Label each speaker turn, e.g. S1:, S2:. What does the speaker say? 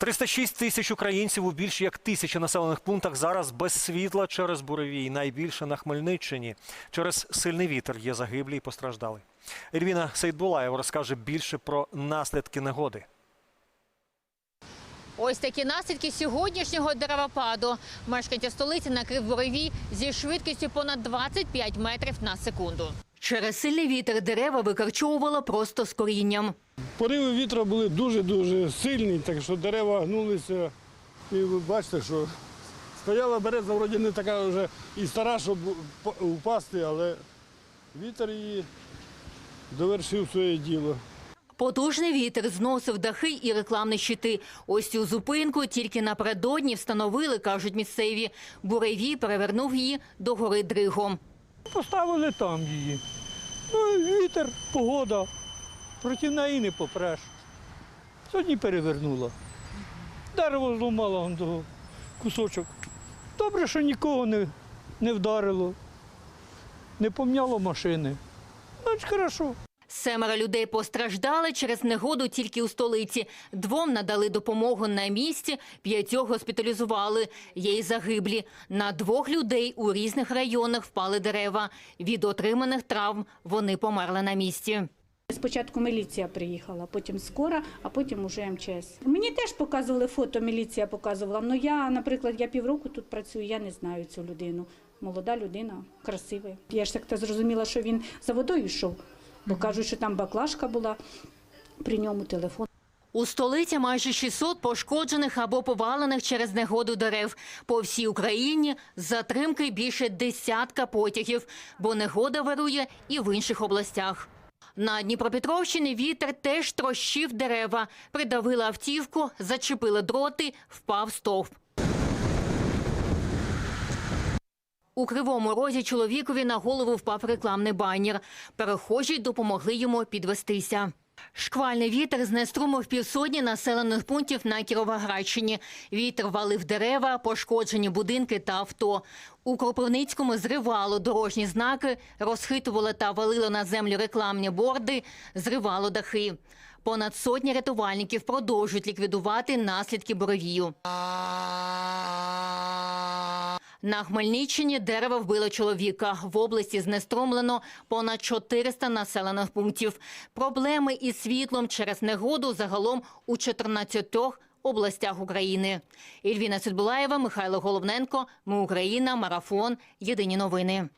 S1: 306 тисяч українців у більш як тисячі населених пунктах зараз без світла через буревій. Найбільше на Хмельниччині. Через сильний вітер є загиблі і постраждали. Ельвіна Сейдбулаєва розкаже більше про наслідки негоди.
S2: Ось такі наслідки сьогоднішнього деревопаду. Мешканця столиці накрив буревій зі швидкістю понад 25 метрів на секунду. Через сильний вітер дерева викорчовувало просто з корінням.
S3: Пориви вітру були дуже-дуже сильні, так що дерева гнулися. І ви бачите, що стояла береза, вроді не така вже і стара, щоб впасти, але вітер її довершив своє діло.
S2: Потужний вітер зносив дахи і рекламні щити. Ось цю зупинку тільки напередодні встановили, кажуть місцеві. Буревій перевернув її до гори Дригом.
S4: Поставили там її. Ну, вітер, погода. Проти неї не попреш. Сьогодні перевернула. Дерево зламало того кусочок. Добре, що нікого не, не вдарило, не помняло машини. Значить, хорошо.
S2: Семеро людей постраждали через негоду тільки у столиці. Двом надали допомогу на місці, п'ятьох госпіталізували. Є й загиблі. На двох людей у різних районах впали дерева. Від отриманих травм вони померли на місці.
S5: Спочатку міліція приїхала, потім скора, а потім уже МЧС. Мені теж показували фото, міліція показувала. Ну я, наприклад, я півроку тут працюю, я не знаю цю людину. Молода людина, красива. Я ж так та зрозуміла, що він за водою йшов, бо кажуть, що там баклажка була, при ньому телефон.
S2: У столиці майже 600 пошкоджених або повалених через негоду дерев. По всій Україні затримки більше десятка потягів, бо негода вирує і в інших областях. На Дніпропетровщині вітер теж трощив дерева, придавила автівку, зачепили дроти, впав стовп. У Кривому Розі чоловікові на голову впав рекламний банір. Перехожі допомогли йому підвестися. Шквальний вітер знеструмив півсотні населених пунктів на Кіровоградщині. Вітер валив дерева, пошкоджені будинки та авто. У Кропивницькому зривало дорожні знаки, розхитувало та валило на землю рекламні борди, зривало дахи. Понад сотні рятувальників продовжують ліквідувати наслідки буревію. На Хмельниччині дерево вбило чоловіка. В області знестромлено понад 400 населених пунктів. Проблеми із світлом через негоду загалом у 14 областях України. Ільвіна Сидбулаєва, Михайло Головненко. Ми Україна. Марафон. Єдині новини.